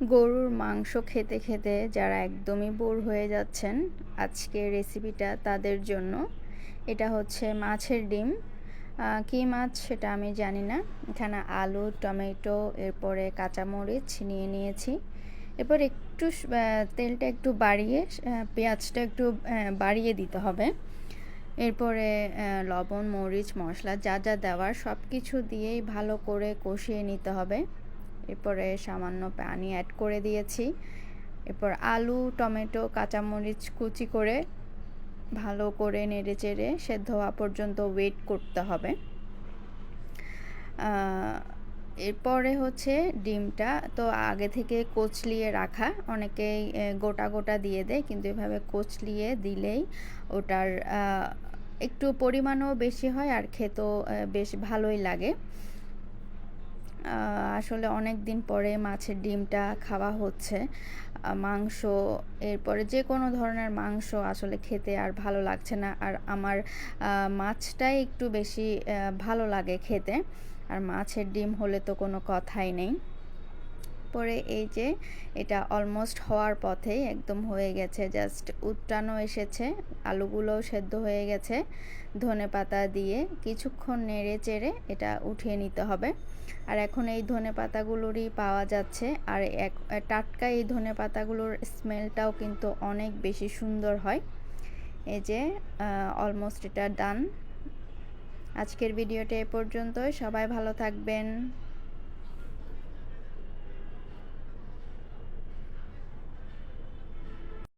গরুর মাংস খেতে খেতে যারা একদমই বোর হয়ে যাচ্ছেন, আজকের রেসিপিটা তাদের জন্য। এটা হচ্ছে মাছের ডিম। কী মাছ সেটা আমি জানি না। এখানে আলু, টমেটো, এরপরে কাঁচামরিচ নিয়ে নিয়েছি। এরপর একটু তেলটা একটু বাড়িয়ে পেঁয়াজটা একটু বাড়িয়ে দিতে হবে। এরপরে লবণ, মরিচ, মশলা যা যা দেওয়ার সব কিছু দিয়েই ভালো করে কষিয়ে নিতে হবে। এরপরে সামান্য পানি অ্যাড করে দিয়েছি। এরপর আলু, টমেটো, কাঁচামরিচ কুচি করে ভালো করে নেড়ে চেড়ে সেদ্ধ হওয়া পর্যন্ত ওয়েট করতে হবে। এরপরে হচ্ছে ডিমটা তো আগে থেকে কোচলিয়ে রাখা। অনেকেই গোটা গোটা দিয়ে দেয়, কিন্তু এভাবে কোচলিয়ে দিলেই ওটার একটু পরিমাণও বেশি হয় আর খেতেও বেশ ভালোই লাগে। আসলে অনেক দিন পরে মাছের ডিমটা খাওয়া হচ্ছে। মাংস, এরপরে যে কোনো ধরনের মাংস আসলে খেতে আর ভালো লাগছে না। আর আমার মাছটাই একটু বেশি ভালো লাগে খেতে। আর মাছের ডিম হলে তো কোনো কথাই নেই। পরে এই যে এটা অলমোস্ট হওয়ার পথেই একদম হয়ে গেছে। জাস্ট উত্তানো এসেছে, আলুগুলোও সেদ্ধ হয়ে গেছে। ধনে পাতা দিয়ে কিছুক্ষণ নেড়ে চেড়ে এটা উঠিয়ে নিতে হবে। আর এখন এই ধনে পাতাগুলোরই পাওয়া যাচ্ছে। আর এক, টাটকা এই ধনে পাতাগুলোর স্মেলটাও কিন্তু অনেক বেশি সুন্দর হয়। এই যে অলমোস্ট এটা ডান আজকের ভিডিওটা এ পর্যন্তই। সবাই ভালো থাকবেন।